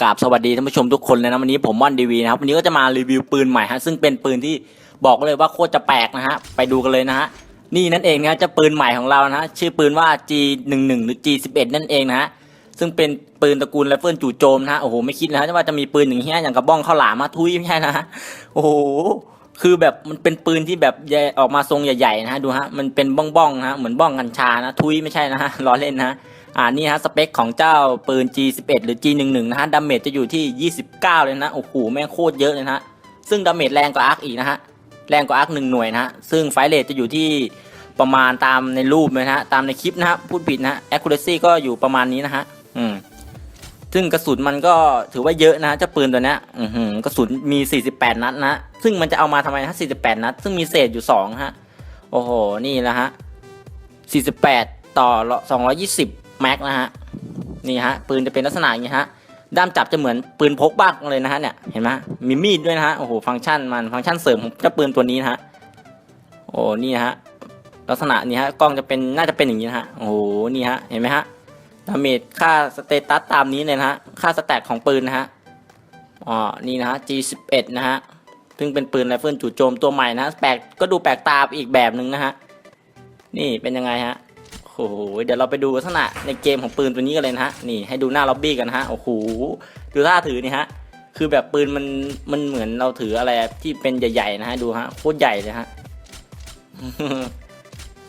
กราบสวัสดีท่านผู้ชมทุกคนเลยนะวันนี้ผมม่อนดีวีนะครับวันนี้ก็จะมารีวิวปืนใหม่ฮะซึ่งเป็นปืนที่บอกเลยว่าโคตรจะแปลกนะฮะไปดูกันเลยนะฮะนี่นั่นเองนะจะปืนใหม่ของเรานะฮะชื่อปืนว่า G11 หรือ G11 นั่นเองนะฮะซึ่งเป็นปืนตระกูลไรเฟิลจู่โจมนะฮะโอ้โหไม่คิดนะฮะว่าจะมีปืนอย่างเงี้ยอย่างกระบ้องข้าวหลามมาทุยไม่ใช่นะฮะโอ้โหคือแบบมันเป็นปืนที่แบบใหญ่ออกมาทรงใหญ่ๆนะฮะดูฮะมันเป็นบ้องๆนะฮะเหมือนบ้องกัญชานะทุยไม่ใช่นะฮะล้อเล่นนะ อ่านี่ฮะสเปคของเจ้าปืน G11 หรือ G11 นะฮะดาเมจจะอยู่ที่ 29 เลยนะโอ้โหแม่งโคตรเยอะเลยนะฮะซึ่งดาเมจแรงกว่าอาร์คอีกนะฮะแรงกว่าอาร์คหนึ่งหน่วยนะฮะซึ่งไฟเรทจะอยู่ที่ประมาณตามในรูปเลยนะฮะตามในคลิปนะฮะพูดผิดนะฮะ accuracy ก็อยู่ประมาณนี้นะฮะอืมซึ่งกระสุนมันก็ถือว่าเยอะนะฮะเจ้าปืนตัวนี้อือหือกระสุนมี 48 นัดนะ ซึ่งมันจะเอามาทำไมนะ48 นัด ซึ่งมีเศษอยู่ 2 ฮะ โอ้โห นี่แหละฮะ 48 ต่อ 220 แม็กนะฮะนี่ฮะปืนจะเป็นลักษณะอย่างนี้ฮะด้ามจับจะเหมือนปืนพกบ้างเลยนะฮะเนี่ยเห็นไหมมีมีดด้วยนะฮะโอ้โหฟังก์ชันมันฟังก์ชันเสริมของเจ้าปืนตัวนี้นะฮะโอ้นี่ฮะลักษณะนี้ฮะกล้องจะเป็นน่าจะเป็นอย่างนี้นะฮะโอ้โหนี่ฮะเห็นไหมฮะดาเมจค่าสเตตัสตามนี้เลยนะฮะค่าสแต็กของปืนนะฮะอ๋อนี่นะฮะ G11 นะฮะซึ่งเป็นปืนไรเฟิลจู่โจมตัวใหม่นะแปลกก็ดูแปลกตาอีกแบบหนึ่งนะฮะนี่เป็นยังไงฮะ โอ้โหเดี๋ยวเราไปดูลักษณะในเกมของปืนตัวนี้กันเลยนะฮะนี่ให้ดูหน้าล็อบบี้กันนะฮะโอ้โหดูท่าถือนี่ฮะคือแบบปืนมันมันเหมือนเราถืออะไรที่เป็นใหญ่ๆนะฮะดูฮะโคตรใหญ่เลยฮะ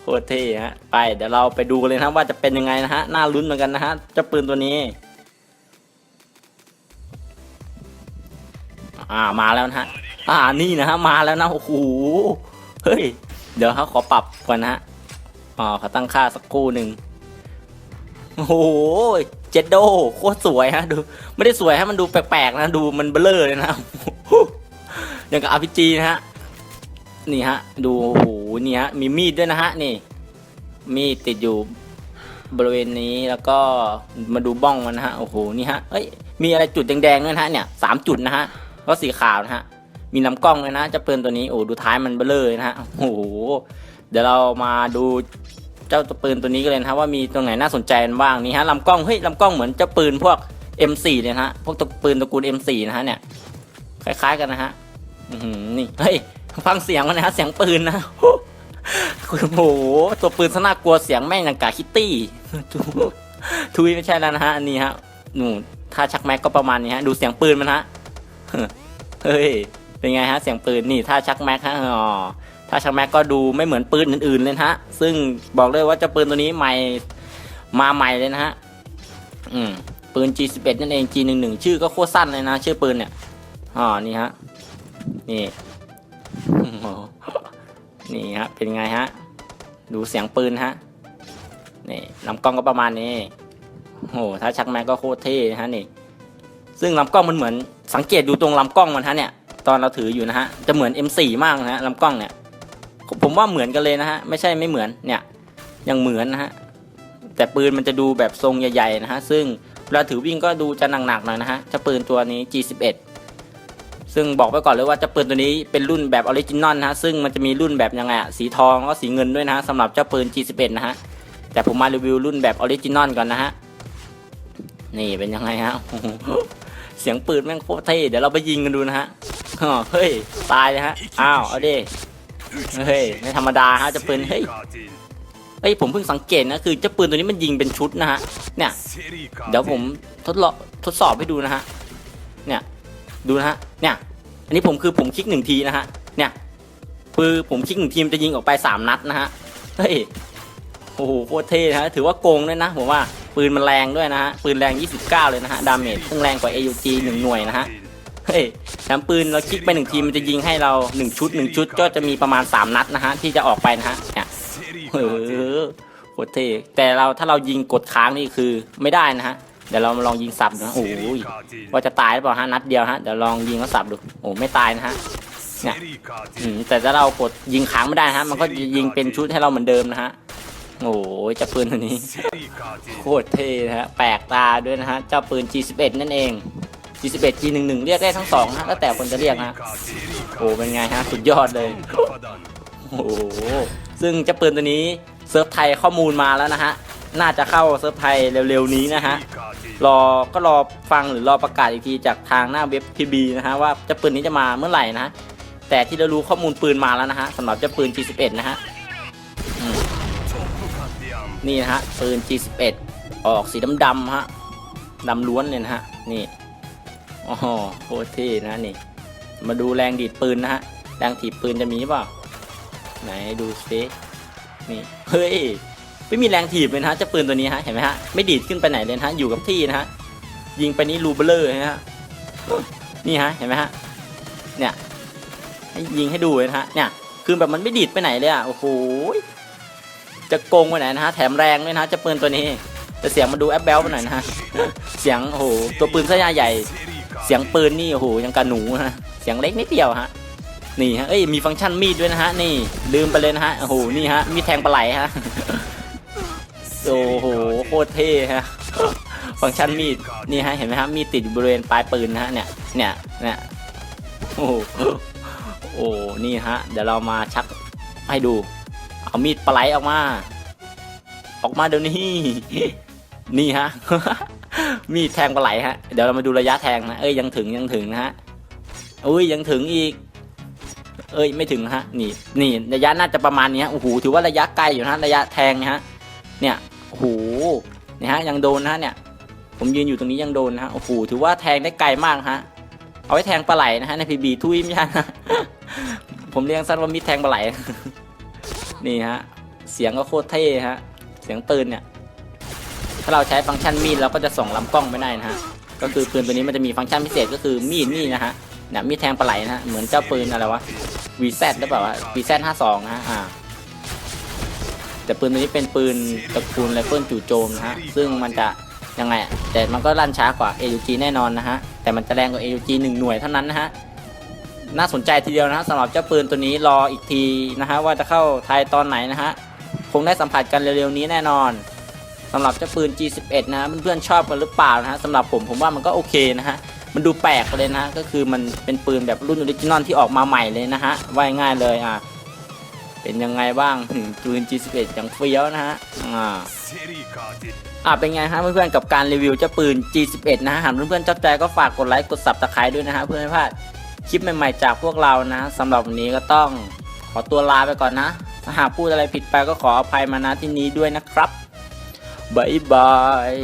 โคตรเท่ฮะไปเดี๋ยวเราไปดูกันเลยนะว่าจะเป็นยังไงนะฮะน่าลุ้นเหมือนกันนะฮะเจ้าปืนตัวนี้ อ่ามาแล้วนะฮะอ่านี่นะฮะมาแล้วนะโอ้โหเฮ้ยเดี๋ยวเขาขอปรับก่อนนะฮะ อ๋อเขาตั้งค่าสักคู่หนึ่งโอ้โหเจ็ดโดโคตรสวยฮะดู ไม่ได้สวยฮะมันดูแปลกๆนะดูมันเบลอเลยนะอย่างกับ RPG นะฮะนี่ฮะ ดูโอ้โหนี่ฮะมีมีดด้วยนะฮะนี่ มีดติดอยู่บริเวณนี้แล้วก็มาดูบ้องมันนะฮะโอ้โหนี่ฮะเอ้ยมีอะไรจุดแดงๆด้วยนะฮะเนี่ยสามจุดนะฮะก็สีขาวนะฮะมีลำกล้องเลยนะจะเปืนตัวนี้โอ้ดูท้ายมันเบลอเลยนะฮะโอ้โห เดี๋ยวเรามาดูเจ้าตัวปืนตัวนี้กันเลยนะครับว่ามีตรงไหนน่าสนใจบ้างนี่ฮะลำกล้องเฮ้ยลำกล้องเหมือนเจ้าปืนพวก M4 เลยนะฮะพวกตัวปืนตระกูล M4 นะฮะเนี่ยคล้ายๆกันนะฮะนี่เฮ้ยฟังเสียงมันนะฮะเสียงปืนนะโอ้โหตัวปืนซะน่ากลัวเสียงแม่งอย่างกาคิตตี้ทุยไม่ใช่แล้วนะฮะอันนี้ฮะหนูถ้าชักแม็กก็ประมาณนี้ฮะดูเสียงปืนมันฮะเฮ้ยเป็นไงฮะเสียงปืนนี่ถ้าชักแม็กฮะอ๋อ ถ้าชักแม็กก็ดูไม่เหมือนปืนอื่นๆเลยนะฮะ ซึ่งบอกเลยว่าเจะปืนตัวนี้ใหม่มาใหม่เลยนะฮะ อืมปืน G11 นั่นเอง G11 ชื่อก็โคตรสั้นเลยนะ ชื่อปืนเนี่ยอ๋อนี่ฮะ นี่นี่ฮะ เป็นไงฮะ ดูเสียงปืนฮะ นี่ลำกล้องก็ประมาณนี้โอ้โหถ้าชักแม็กก็โคตรเท่นะฮะนี่ ซึ่งลำกล้องมันเหมือนสังเกตดูตรงลำกล้องมันฮะเนี่ย ตอนเราถืออยู่นะฮะ จะเหมือน M4 มากนะฮะลำกล้องเนี่ย ผมว่าเหมือนกันเลยนะฮะ ไม่ใช่ไม่เหมือนเนี่ยยังเหมือนนะฮะ แต่ปืนมันจะดูแบบทรงใหญ่ๆนะฮะ ซึ่งเวลาถือวิ่งก็ดูจะหนักๆหน่อยนะฮะเจะปืนตัวนี้ G11 ซึ่งบอกไปก่อนเลยว่าเจะปืนตัวนี้เป็นรุ่นแบบออริจินอลนะฮะ ซึ่งมันจะมีรุ่นแบบยังไงอะสีทองแล้วก็สีเงินด้วยนะฮะสำหรับเจ้าปืน G11 นะฮะ แต่ผมมารีวิวรุ่นแบบออริจินอลก่อนนะฮะ นี่เป็นยังไงฮะ เสียงปืนแม่งโคตรเท่ เดี๋ยวเราไปยิงกันดูนะฮะเฮ้ยตายเลยฮะ อ้าว เอาดิ เฮ้ยไม่ธรรมดาฮะเจะปืนเฮ้ยเฮ้ยผมเพิ่งสังเกตนะคือเจ้าปืนตัวนี้มันยิงเป็นชุดนะฮะเนี่ยเดี๋ยวผมทดลองทดสอบให้ดูนะฮะเนี่ยดูนะฮะเนี่ยอันนี้ผมคือผมคลิกหนึ่งทีนะฮะเนี่ยคือผมคลิกหนึ่งทีมนจะยิงออกไปสามนัดนะฮะเฮ้ยโอ้โหโคตรเท่ฮะถือว่าโกงด้วยนะผมว่าปืนมันแรงด้วยนะฮะปืนแรง 29 เลยนะฮะดาเมจซึ่งแรงกว่า AUG หนึ่งหน่วยนะฮะเฮ้ย แถมปืนเราคลิกไปหนึ่งทีมันจะยิงให้เราหนึ่งชุดหนึ่งชุดก็จะมีประมาณสามนัดนะฮะที่จะออกไปนะฮะเนี่ยเออโคตรเท่แต่เราถ้าเรายิงกดค้างนี่คือไม่ได้นะฮะเดี๋ยวเรามาลองยิงสับดูนะโอ้ยว่าจะตายหรือเปล่าฮะนัดเดียวฮะเดี๋ยวลองยิงแล้วสับดูโอ้ไม่ตายนะฮะเนี่ยอืมแต่ถ้าเรากดยิงค้างไม่ได้ฮะ มันก็ยิงเป็นชุดให้เราเหมือนเดิมนะฮะโอ้ยเจ้าปืนตัวนี้โคตรเท่นะฮะแปลกตาด้วยนะฮะเจ้าปืน G11 นั่นเอง G11 G11 เรียกได้ทั้งสองนะฮะแล้วแต่คนจะเรียกนะโอ้เป็นไงฮะสุดยอดเลยโอ้โหซึ่งเจ้าปืนตัวนี้เซิร์ฟไทยข้อมูลมาแล้วนะฮะน่าจะเข้าเซิร์ฟไทยเร็วๆนี้นะฮะรอก็รอฟังหรือรอประกาศอีกทีจากทางหน้าเว็บพีบีนะฮะว่าเจะปืนนี้จะมาเมื่อไหร่นะฮะแต่ที่เรารู้ข้อมูลปืนมาแล้วนะฮะสำหรับเจ้าปืน G11 นะฮะอืมนี่นะฮะปืน G11 ออกสีดำๆฮะดำล้วนเลยนะฮะนี่ โอ้โหโคตรเท่นะนี่ มาดูแรงดีดปืนนะฮะ แรงถีบปืนจะมีเปล่า ไหนดูสินี่ เฮ้ย ไม่มีแรงถีบเลยนะฮะเจ้าปืนตัวนี้ฮะ เห็นไหมฮะ ไม่ดีดขึ้นไปไหนเลยนะฮะ อยู่กับที่นะฮะ ยิงไปนี้รูเบลเลอร์นะฮะ นี่ฮะ เห็นไหมฮะ เนี่ย ให้ยิงให้ดูเลยนะฮะ เนี่ย คือแบบมันไม่ดีดไปไหนเลยอะ โอ้โห จะโกงไปไหนนะฮะ แถมแรงด้วยนะฮะเจะปืนตัวนี้แต่เสียงมาดูแอปเบลไปหน่อยนะฮะ เสียงโอ้โหตัวปืนเส้นยาใหญ่ เสียงปืนนี่โอ้โหยังกระหนูนะฮะเสียงเล็กนิดเดียวฮะนี่ฮะเอ้ยมีฟังก์ชันมีดด้วยนะฮะนี่ลืมไปเลยนะฮะโอ้โหนี่ฮะมีแทงปลาไหลฮะโอ้โหโคตรเท่ฮะฟังก์ชันมีดนี่ฮะเห็นไหมฮะมีดติดบริเวณปลายปืนนะฮะเนี่ยเนี่ยเนี่ยโอ้โหโอ้นี่ฮะเดี๋ยวเรามาชักให้ดู เอามีดปลาไหลออกมา ออกมาเดี๋ยวนี้นี่ฮะ มีดแทงปลาไหลฮะ เดี๋ยวเรามาดูระยะแทงนะ เอ้ยยังถึงยังถึงนะฮะ อุ้ยยังถึงอีก เอ้ยไม่ถึงนะฮะ นี่นี่ระยะน่าจะประมาณนี้ฮะ โอ้โหถือว่าระยะไกลอยู่นะระยะแทงนะฮะ เนี่ย โอ้โห เนี่ยฮะยังโดนนะฮะเนี่ย ผมยืนอยู่ตรงนี้ยังโดนนะฮะ โอ้โหถือว่าแทงได้ไกลมากฮะ เอาไว้แทงปลาไหลนะฮะในพีบีทุยไม่ใช่นะผมเรียกสั้นว่ามีดแทงปลาไหล นี่ฮะ เสียงก็โคตรเท่ฮะ เสียงปืนเนี่ย ถ้าเราใช้ฟังก์ชันมีดเราก็จะส่งลำกล้องไม่ได้นะฮะก็คือปืนตัวนี้มันจะมีฟังก์ชันพิเศษก็คือมีดนี่นะฮะเนี่ยมีดแทงปลาไหลนะฮะเหมือนเจ้าปืนอะไรวะ VZ หรือเปล่าวะ VZ 52นะฮะอ่าแต่ปืนตัวนี้เป็นปืนตระกูลไรเฟิลจู่โจมนะฮะซึ่งมันจะยังไงอะแต่มันก็ลั่นช้ากว่า AUG แน่นอนนะฮะแต่มันจะแรงกว่า AUG หนึ่งหน่วยเท่านั้นนะฮะน่าสนใจทีเดียวนะฮะสำหรับเจ้าปืนตัวนี้รออีกทีนะฮะว่าจะเข้าไทยตอนไหนนะฮะคงได้สัมผัสกันเร็วๆนี้แน่นอน สำหรับเจ้าปืน G11 นะฮะเพื่อนๆชอบกันหรือเปล่านะฮะสำหรับผมผมว่ามันก็โอเคนะฮะมันดูแปลกเลยนะก็คือมันเป็นปืนแบบรุ่นออริจินอลที่ออกมาใหม่เลยนะฮะว่ายง่ายเลยอะเป็นยังไงบ้างถึงปืน G11 อย่างเฟี้ยวนะฮะอ่าอ่าเป็นไงฮะเพื่อนๆกับการรีวิวเจ้าปืน G11 นะฮะหากเพื่อนๆชอบใจก็ฝากกดไลค์กด subscribe ด้วยนะฮะเพื่อไม่พลาดคลิปใหม่ๆจากพวกเรานะสำหรับวันนี้ก็ต้องขอตัวลาไปก่อนนะ ถ้าหากพูดอะไรผิดไปก็ขออภัยมาณที่นี้ด้วยนะครับ บ๊ายบาย